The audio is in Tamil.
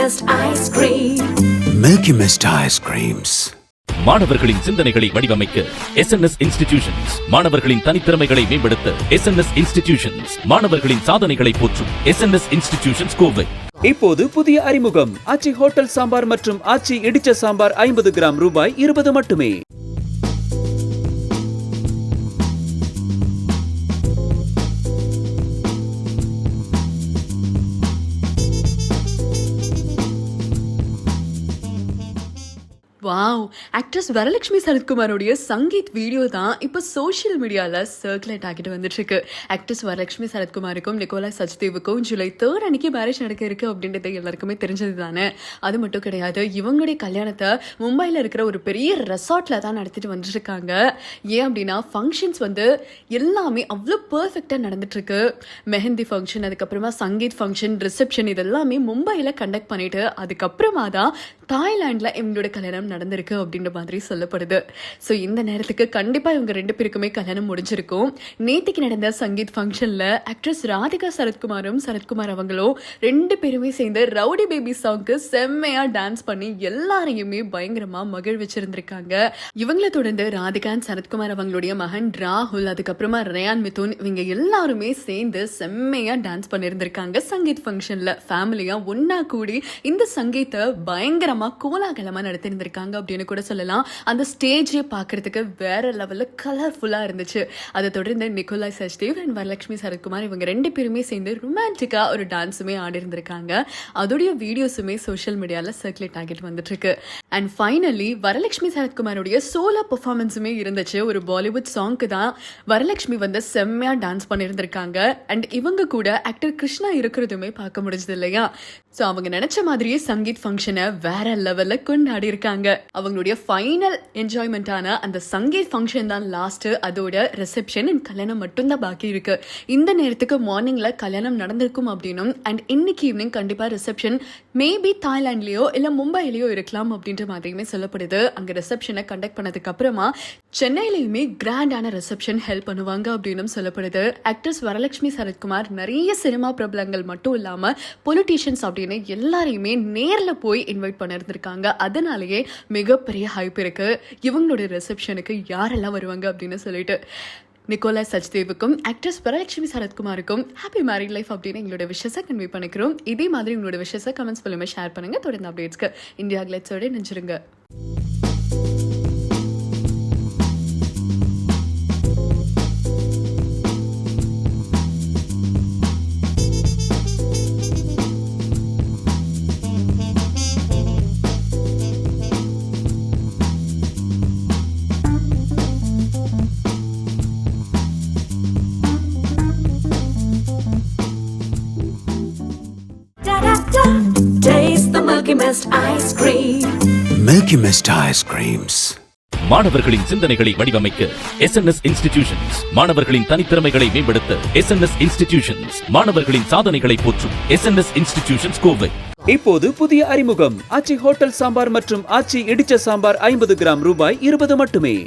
Cream. Milky Mist ice creams. மாணவர்களின் சிந்தனைகளை வடிவமைக்க எஸ் என் எஸ் இன்ஸ்டிடியூஷன்ஸ் மாணவர்களின் தனித்திறமைகளை மேம்படுத்த எஸ் என் எஸ் இன்ஸ்டிடியூஷன்ஸ் மாணவர்களின் சாதனைகளை போற்றும் S N S institutions Kovai. இப்போது புதிய அறிமுகம். ஆச்சி ஹோட்டல் சாம்பார் மற்றும் ஆச்சி இடிச்ச சாம்பார் ஐம்பது கிராம் ரூபாய் இருபது மட்டுமே. வாவ் ஆக்ட்ரஸ் வரலட்சுமி சரத்குமாரோடைய சங்கீத் வீடியோ தான் இப்போ சோஷியல் மீடியாவில் சர்க்குலேட் ஆகிட்டு வந்துட்டுருக்கு. ஆக்ட்ரஸ் வரலட்சுமி சரத்குமாருக்கும் நிக்கோலா சச்தேவுக்கும் ஜூலை தேர்ட் அன்னைக்கு மேரேஜ் நடக்க இருக்கு அப்படின்றது எல்லாருக்குமே தெரிஞ்சது தானே? அது மட்டும் கிடையாது இவங்களுடைய கல்யாணத்தை மும்பையில் இருக்கிற ஒரு பெரிய ரெசார்ட்டில் தான் நடத்திட்டு வந்துட்டுருக்காங்க. ஏன் அப்படின்னா ஃபங்க்ஷன்ஸ் வந்து எல்லாமே அவ்வளோ பர்ஃபெக்டாக நடந்துட்டுருக்கு. மெஹந்தி ஃபங்க்ஷன் அதுக்கப்புறமா சங்கீத் ஃபங்க்ஷன் ரிசப்ஷன் இதெல்லாமே மும்பையில் கண்டக்ட் பண்ணிட்டு அதுக்கப்புறமா தான் தாய்லாண்டில் இவங்களோட கல்யாணம் நடந்திருக்கு அப்படின்ற மாதிரி சொல்லப்படுது. ஸோ இந்த நேரத்துக்கு கண்டிப்பாக இவங்க ரெண்டு பேருக்குமே கல்யாணம் முடிஞ்சிருக்கும். நேத்திக்கு நடந்த சங்கீத் ஃபங்க்ஷனில் ஆக்ட்ரஸ் ராதிகா சரத்குமாரும் சரத்குமார் அவங்களும் ரெண்டு பேருமே சேர்ந்து ரவுடி பேபி சாங்க்கு செம்மையாக டான்ஸ் பண்ணி எல்லாரையுமே பயங்கரமாக மகிழ்விச்சிருந்திருக்காங்க. இவங்களை தொடர்ந்து ராதிகா சரத்குமார் அவங்களுடைய மகன் ராகுல் அதுக்கப்புறமா ரயான் மிதுன் இவங்க எல்லாருமே சேர்ந்து செம்மையாக டான்ஸ் பண்ணியிருந்திருக்காங்க சங்கீத் ஃபங்க்ஷனில் ஃபேமிலியாக ஒன்றா கூடி இந்த சங்கீத்தை பயங்கரமாக கோலாகலமாக நடத்தியிருந்திருக்காங்க அப்படின்னு கூட சொல்லலாம். அந்த ஸ்டேஜே பார்க்கறதுக்கு வேற லெவலில் கலர்ஃபுல்லாக இருந்துச்சு. அதை தொடர்ந்து நிக்கோலா சச்தேவ் அண்ட் வரலட்சுமி சரத்குமார் இவங்க ரெண்டு பேருமே சேர்ந்து ரொமான்டிக்காக ஒரு டான்ஸுமே ஆடி இருந்திருக்காங்க அதோடைய வீடியோஸுமே சோஷியல் மீடியாவில் சர்க்குலேட் ஆகிட்டு வந்துட்டுருக்கு. அண்ட் ஃபைனலி வரலட்சுமி சரத்குமாரோடைய சோலோ பர்ஃபார்மன்ஸுமே இருந்துச்சு. ஒரு பாலிவுட் சாங்க்கு தான் வரலட்சுமி வந்து செம்மையாக டான்ஸ் பண்ணியிருந்திருக்காங்க அண்ட் இவங்க கூட ஆக்டர் கிருஷ்ணா இருக்கிறதுமே பார்க்க முடிஞ்சது இல்லையா? ஸோ அவங்க நினச்ச மாதிரியே சங்கீத் ஃபங்க்ஷனை வேற லெவலில் கொண்டாடி இருக்காங்க. அவங்களுடைய ஃபைனல் என்ஜாய்மெண்ட்டான அந்த சங்கீத் ஃபங்க்ஷன் தான் லாஸ்ட் அதோட ரிசப்ஷன் அண்ட் கல்யாணம் மட்டும்தான் பாக்கி இருக்கு. இந்த நேரத்துக்கு மார்னிங்ல கல்யாணம் நடந்திருக்கும் அப்படின்னும் அண்ட் இன்னைக்கு ஈவினிங் கண்டிப்பா ரிசப்ஷன் மேபி தாய்லாண்ட்லயோ இல்ல மும்பையிலயோ இருக்கலாம் அப்படின்ற மாதிரியுமே சொல்லப்படுது. அங்க ரிசப்ஷனை கண்டக்ட் பண்ணதுக்கு அப்புறமா சென்னையிலயுமே கிராண்டான ரிசப்ஷன் ஹெல்ப் பண்ணுவாங்க அப்படின்னு சொல்லப்படுது. ஆக்ட்ரஸ் வரலட்சுமி சரத்குமார் நிறைய சினிமா பிரபலங்கள் மட்டும் இல்லாம பொலிட்டீஷியன்ஸ் அப்படின்னு எல்லாரையுமே நேர்ல போய் இன்வைட் பண்ண பண்ணிருந்திருக்காங்க அதனாலேயே மிகப்பெரிய ஹைப் இருக்குது இவங்களோட ரிசப்ஷனுக்கு யாரெல்லாம் வருவாங்க அப்படின்னு சொல்லிட்டு நிக்கோலா சச்தேவுக்கும் ஆக்ட்ரஸ் வரலட்சுமி சரத்குமாருக்கும் ஹாப்பி மேரிட் லைஃப் அப்படின்னு எங்களோட விஷயத்தை கன்வே பண்ணிக்கிறோம். இதே மாதிரி உங்களோட விஷயத்தை கமெண்ட்ஸ் மூலமாக ஷேர் பண்ணுங்க. தொடர்ந்து அப்டேட்ஸ்க்கு இந்தியா கிளட்ஸோட நெஞ்சிருங்க the Milky Mist ice cream. Milky Mist ice creams. மாணவர்களின் சிந்தனைகளை வடிவமைக்க எஸ் என் எஸ் இன்ஸ்டிடியூஷன்ஸ் மாணவர்களின் தனித்திறமைகளை மேம்படுத்த எஸ் என் எஸ் இன்ஸ்டிடியூஷன்ஸ் மாணவர்களின் சாதனைகளை போற்றும் S N S institutions Kovai. இப்போது புதிய அறிமுகம். ஆச்சி ஹோட்டல் சாம்பார் மற்றும் ஆச்சி இடிச்ச சாம்பார் ஐம்பது கிராம் ரூபாய் இருபது மட்டுமே.